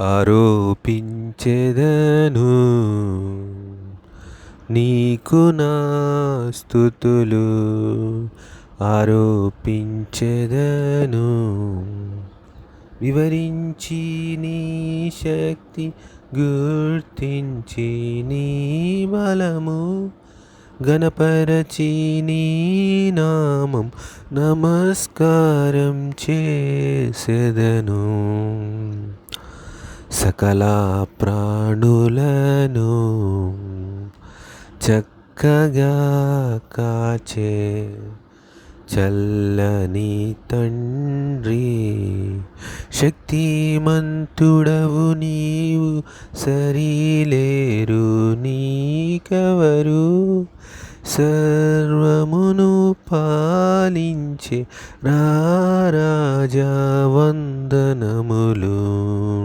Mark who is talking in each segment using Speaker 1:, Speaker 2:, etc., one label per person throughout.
Speaker 1: ఆరోపించెదను. నీకు నా స్థుతులు ఆరోపించెదను. వివరించి నీ శక్తి గుర్తించి నీ బలము గణపరచి నీ నామం నమస్కారం చేసెదను. సకల ప్రాణులను చక్కగా కాచే చల్లని తండ్రి శక్తిమంతుడవు నీవు సరిలేరు నీకెవరు? సర్వమును పాలించే రారాజా వందనములు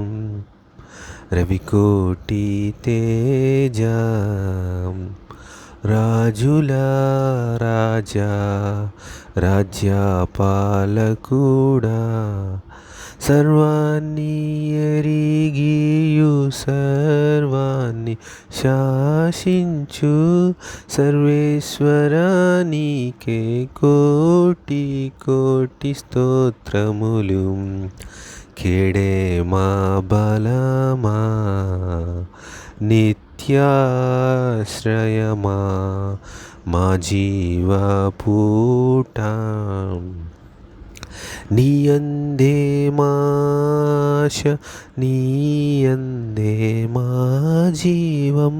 Speaker 1: రవికోటి తేజ రాజుల రాజా రాజ్యపాలకుడా సర్వాన్ని ఎరిగియు సర్వాన్ని శాసించు సర్వేశ్వరానికే కోటి కోటి స్తోత్రములు. కేడే మా బలమా నిత్యాశ్రయమా మా జీవ పూట నీయందే మాశ నీయందే మా జీవం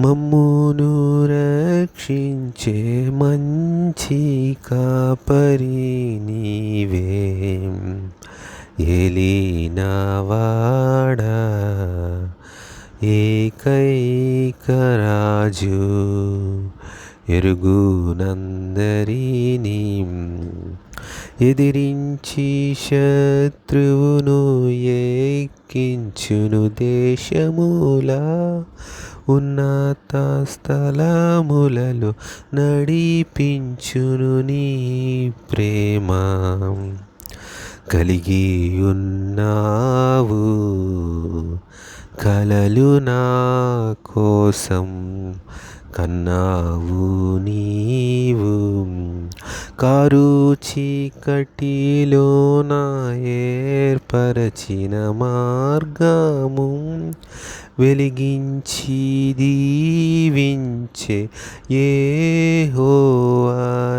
Speaker 1: మమ్మును రక్షించే మంచి కాపరి నీవే ఎలీనవాడా ఏకైక రాజు ఎరుగునందరినీ. ఎదిరించి శత్రువును ఎక్కించును దేశములా ఉన్నత స్థలములలో నడిపించును నీ ప్రేమ. కలిగి ఉన్నావు కలలు నా కోసం కన్నావు నీవు. కారు చీకటిలో నా ఏర్పరచిన మార్గము వెలిగించి దీవించే ఏ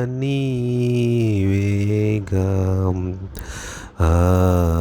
Speaker 1: నీవేగం 啊。